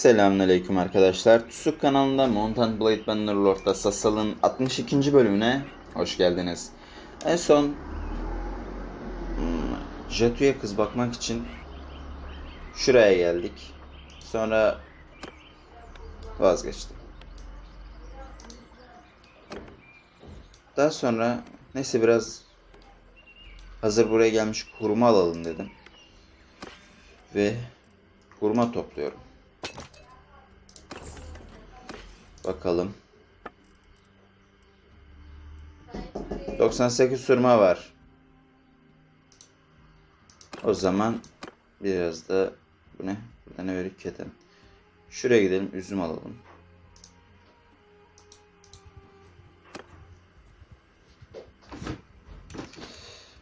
Selamünaleyküm arkadaşlar. Tusuk kanalında Mountain Blade Bannerlord'da Sasal'ın 62. bölümüne hoş geldiniz. En son hmm, Jatu'ya kız bakmak için şuraya geldik. Sonra vazgeçtim. Daha sonra neyse biraz hazır buraya gelmiş hurma alalım dedim. Ve hurma topluyorum. Bakalım. 98 sürma var. O zaman biraz da bu ne? Burada ne verir keten. Şuraya gidelim üzüm alalım.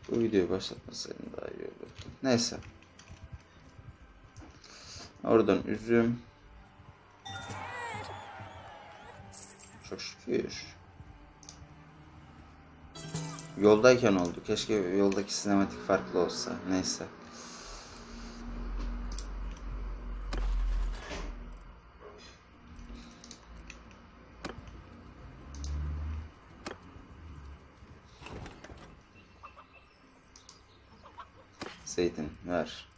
Bu videoyu başlatmasaydım daha iyi olurdu. Neyse. Oradan üzüm. Çok şükür. Yoldayken oldu. Keşke yoldaki sinematik farklı olsa. Neyse. Zeytin ver.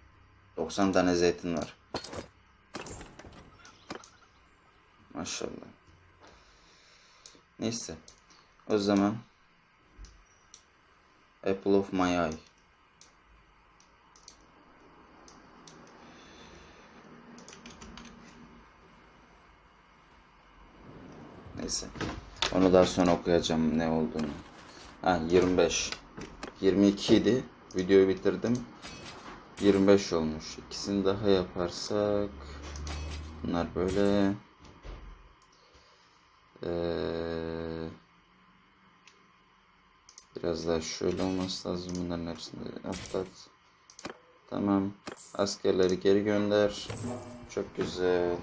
90 tane zeytin var. Maşallah. Neyse. O zaman Apple of my eye. Neyse. Onu daha sonra okuyacağım ne olduğunu. Ha 25. 22 idi. Videoyu bitirdim. 25 olmuş. İkisini daha yaparsak bunlar böyle ee, biraz daha şöyle olması lazım. Bunların hepsini atlat. Tamam. Askerleri geri gönder. Çok güzel.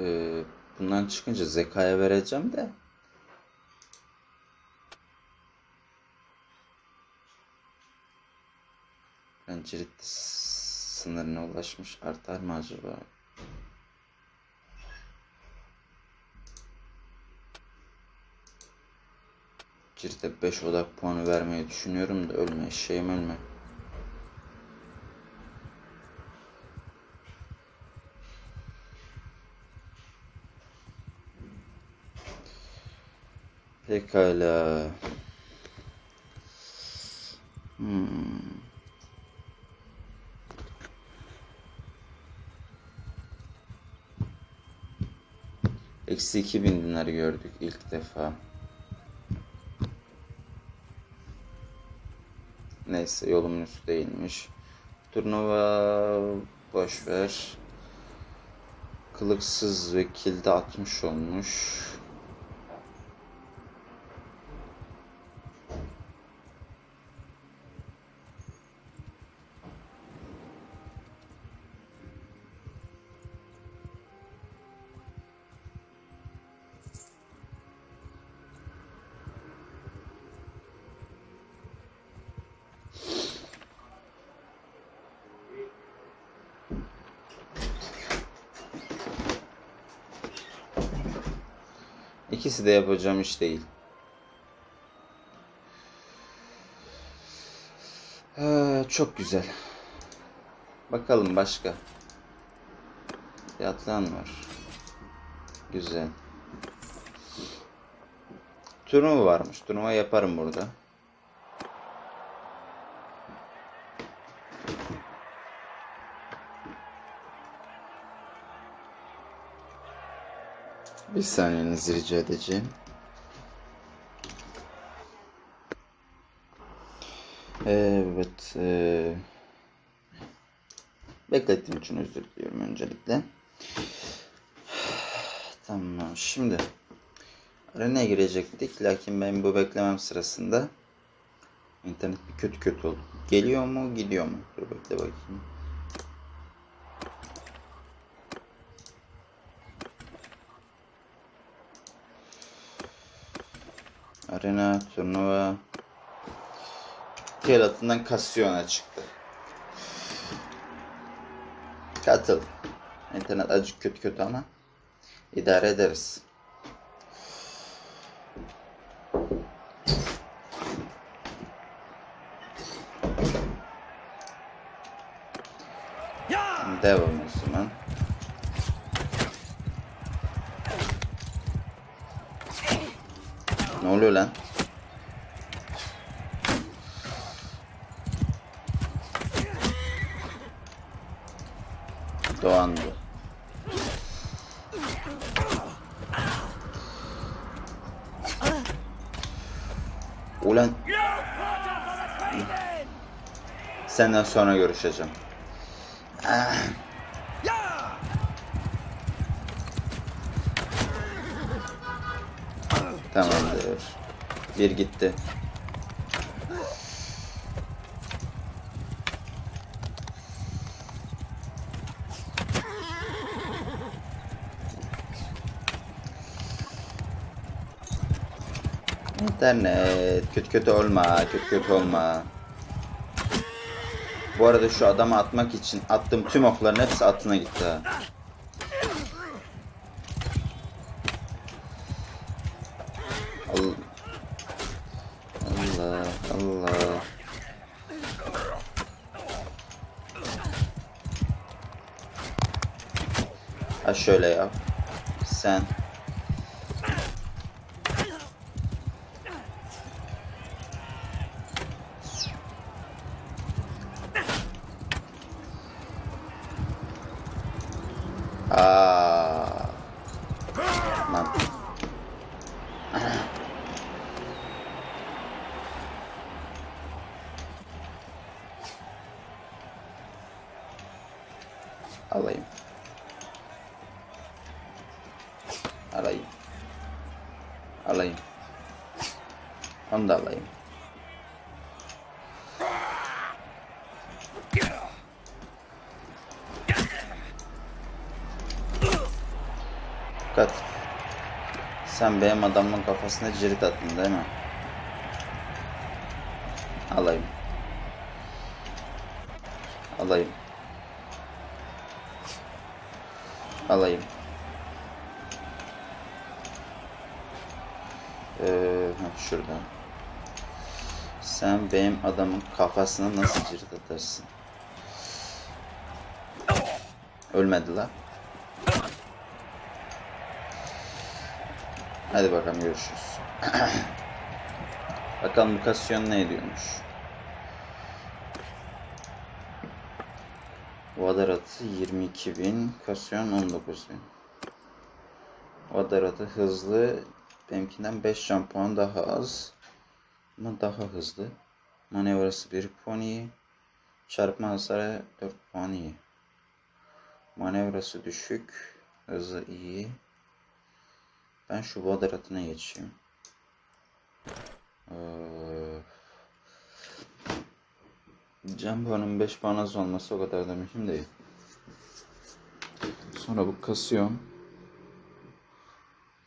Ee, bundan çıkınca zekaya vereceğim de. Ben cirit sınırına ulaşmış artar mı acaba? Cirit'e 5 odak puanı vermeyi düşünüyorum da ölme eşeğim ölme. Pekala. Hmm. Eksi 2000 dinar gördük ilk defa. Neyse yolumun üstü değilmiş. Turnuva boş ver. Kılıksız vekilde 60 olmuş. İkisi de yapacağım iş değil. Ha, çok güzel. Bakalım başka. Bir atlan var. Güzel. Turnuva varmış. Turnuva yaparım burada. Bir saniyenizi rica edeceğim. Evet. E... Beklettiğim için özür diliyorum öncelikle. Tamam. Şimdi arenaya girecektik. Lakin ben bu beklemem sırasında İnternet bir kötü kötü oldu. Geliyor mu gidiyor mu? Dur bekle bakayım. Arena turnuva Tel altından Cassion'a çıktı. Katıl. İnternet acık kötü kötü ama idare ederiz. Devam lan? Doğandı. Ulan senden sonra görüşeceğim. Tamamdır. Bir gitti. İnternet kötü kötü olma, kötü kötü olma. Bu arada şu adamı atmak için attığım tüm okların hepsi atına gitti Allah Ha şöyle yap. Sen Alayım. Alayım. Onu da alayım. Fakat sen benim adamın kafasına cirit attın değil mi? Alayım. Alayım. Ee, ha, şurada. Sen benim adamın kafasına nasıl cirit atarsın? Ölmedi la. Hadi bakalım görüşürüz. bakalım bu kasyon ne ediyormuş. Vadaratı 22.000, kasyon 19.000. Vadaratı hızlı, benimkinden 5 can puan daha az. Ama daha hızlı. Manevrası 1 puan iyi. Çarpma hasarı 4 puan iyi. Manevrası düşük, hızı iyi. Ben şu kvadratına geçeyim. Ee, puanın 5 puan az olması o kadar da mühim değil. Sonra bu kasyon.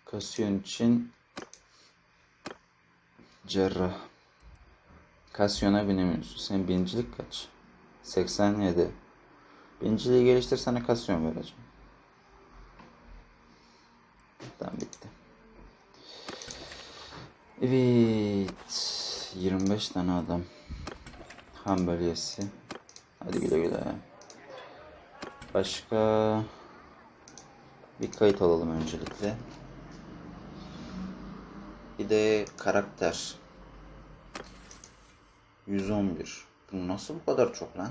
Kasyon için cerrah. Kasyona binemiyorsun. Senin birincilik kaç? 87. Birinciliği geliştir sana kasyon vereceğim. Tamam bitti. Evet. 25 tane adam. Han bölgesi. Hadi güle güle. Başka bir kayıt alalım öncelikle. Bir de karakter. 111. Bu nasıl bu kadar çok lan?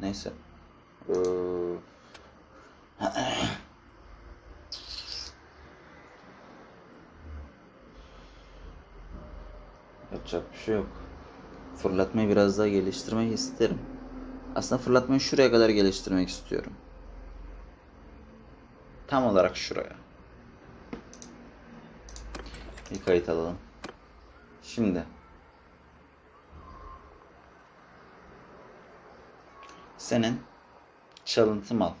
Neyse. Ee, Yapacak bir şey yok. Fırlatmayı biraz daha geliştirmek isterim. Aslında fırlatmayı şuraya kadar geliştirmek istiyorum. Tam olarak şuraya. Bir kayıt alalım. Şimdi. Senin çalıntı mal.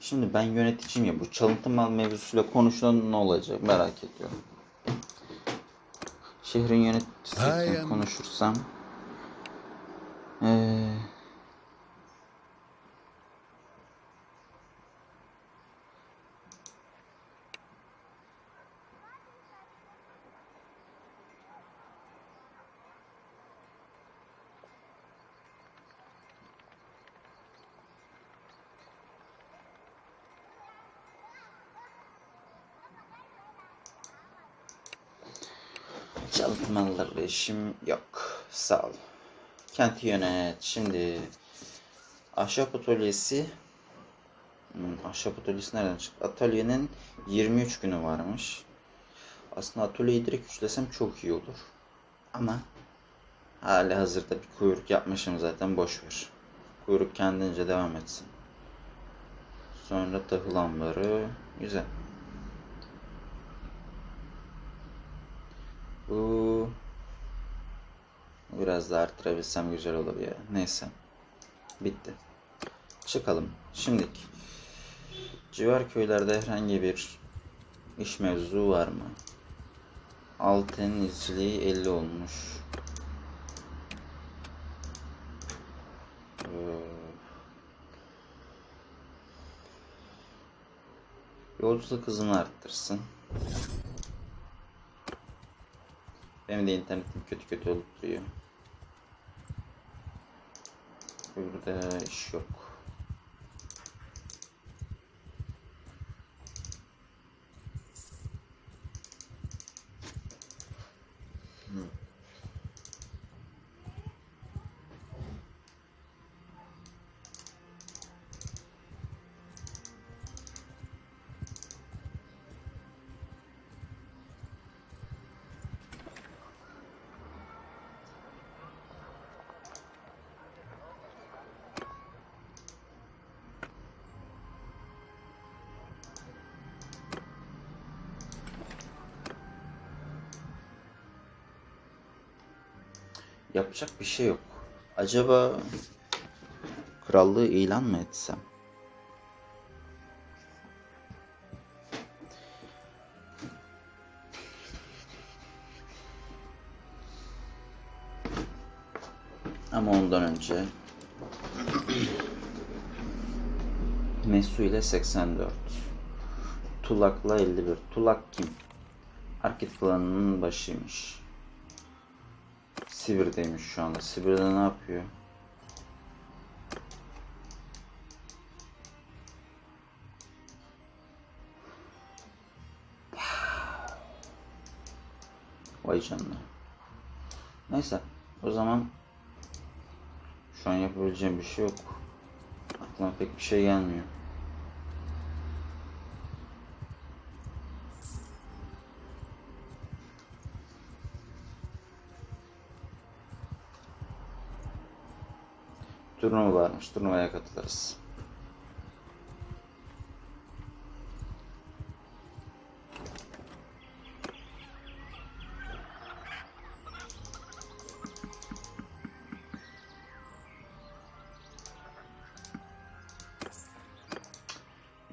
Şimdi ben yöneticiyim ya bu çalıntı mal mevzusuyla konuşulan ne olacak merak ediyorum. Şehrin yöneticisiyle konuşursam ee, Çalıtmalarla işim yok. Sağ ol. Kenti yönet. Şimdi ahşap atölyesi Hmm, ahşap atölyesi nereden çıktı? Atölyenin 23 günü varmış. Aslında atölyeyi direkt üçlesem çok iyi olur. Ama hali hazırda bir kuyruk yapmışım zaten boş ver. Kuyruk kendince devam etsin. Sonra tahıl ambarı. Güzel. Bu biraz daha arttırabilsem güzel olur ya. Neyse. Bitti. Çıkalım. Şimdiki. Civar köylerde herhangi bir iş mevzu var mı? Altın izciliği 50 olmuş. Ee, Yolculuk hızını arttırsın. Benim de internetim kötü kötü olup duruyor. Burada iş yok. Yapacak bir şey yok. Acaba krallığı ilan mı etsem? Ama ondan önce Mesu ile 84 Tulak'la 51 Tulak kim? Arkit klanının başıymış. Sibir'deymiş şu anda. Sibir'de ne yapıyor? Vay canına. Neyse. O zaman şu an yapabileceğim bir şey yok. Aklıma pek bir şey gelmiyor. Turnuva varmış. Turnuvaya katılırız.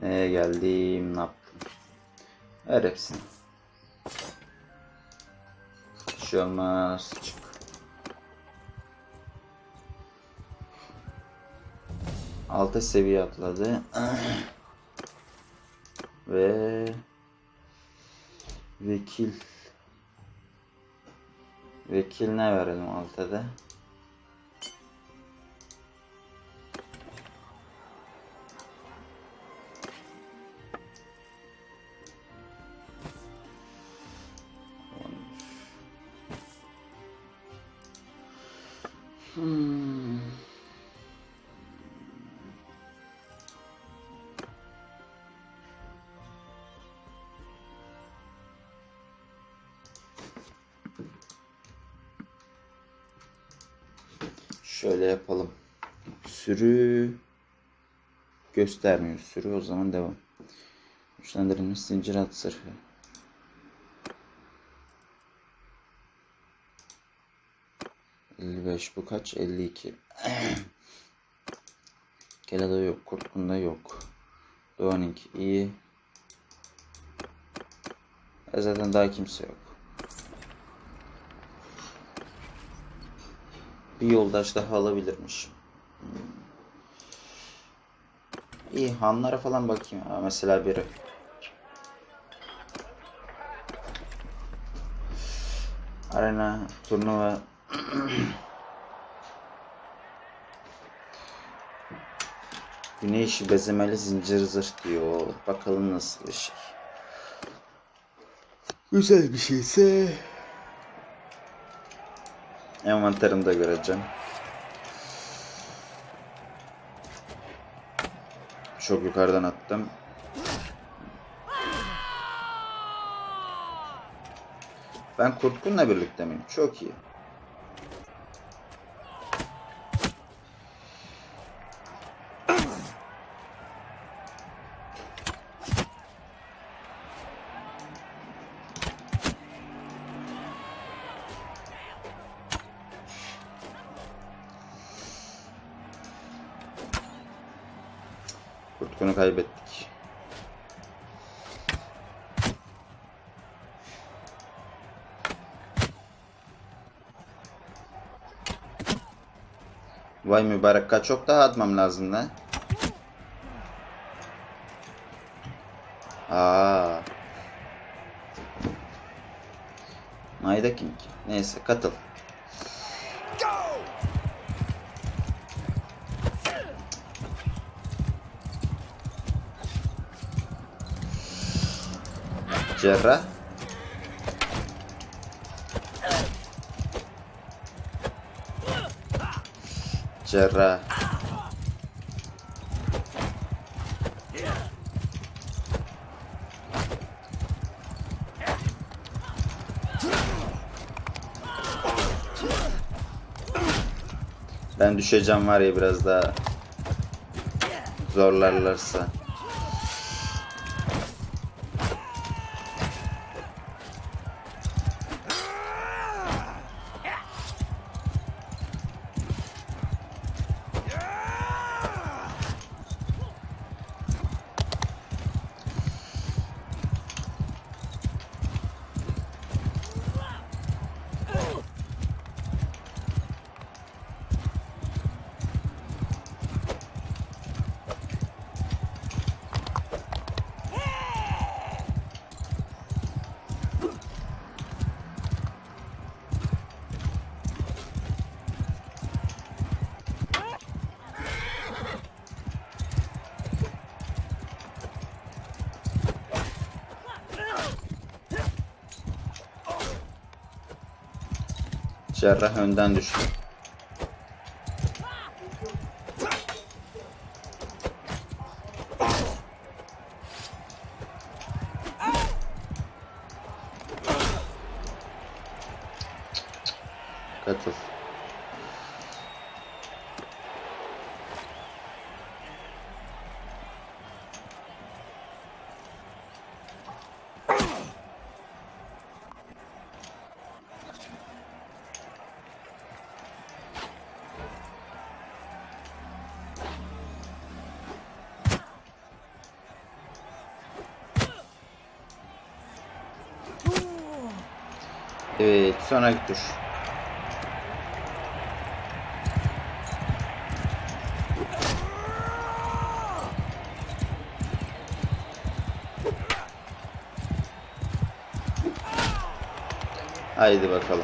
Neye geldim? Ne yaptım? Ver hepsini. Şey olmaz. Çık. Altı seviye atladı. Ve vekil vekil ne verelim? Hmm. yapalım. Sürü göstermiyor. Sürü o zaman devam. Güçlendirilmiş zincir at zırhı. beş bu kaç? 52. Kelada yok. Kurtkun'da yok. Doğaning iyi. E, zaten daha kimse yok. Bir yoldaş daha alabilirmiş. İyi hanlara falan bakayım. Ha, mesela biri. Arena turnuva Güneş bezemeli zincir zırh diyor. Bakalım nasıl bir şey. Güzel bir şeyse envanterimde göreceğim. Çok yukarıdan attım. Ben Kurtkun'la birlikte miyim? Çok iyi. Kurtkun'u kaybettik. Vay mübarek kaç çok daha atmam lazım lan. Aa. Nayda kim ki? Neyse katıl. Cerrah. Cerrah. Ben düşeceğim var ya biraz daha zorlarlarsa. Cerrah önden düştü. Evet, sonraki tur. Haydi bakalım.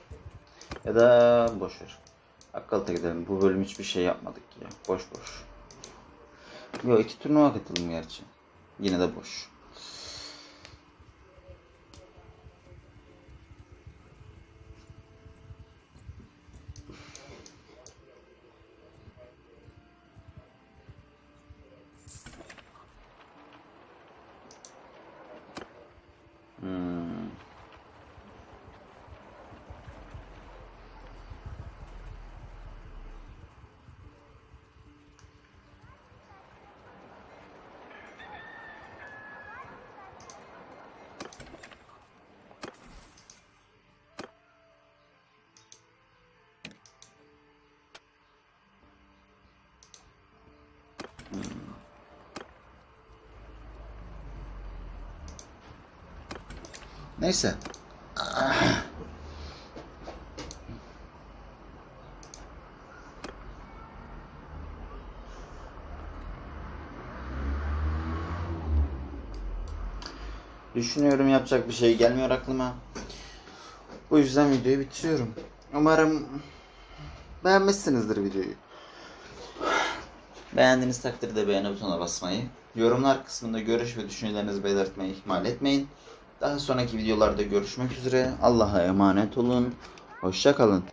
ya da boş ver. Akkalt'a gidelim. Bu bölüm hiçbir şey yapmadık ya. Boş boş. Yo iki turnuva katıldım gerçi. Yine de boş. Hmm. Neyse. Düşünüyorum yapacak bir şey gelmiyor aklıma. Bu yüzden videoyu bitiriyorum. Umarım beğenmişsinizdir videoyu. Beğendiğiniz takdirde beğeni butonuna basmayı, yorumlar kısmında görüş ve düşüncelerinizi belirtmeyi ihmal etmeyin. Daha sonraki videolarda görüşmek üzere. Allah'a emanet olun. Hoşça kalın.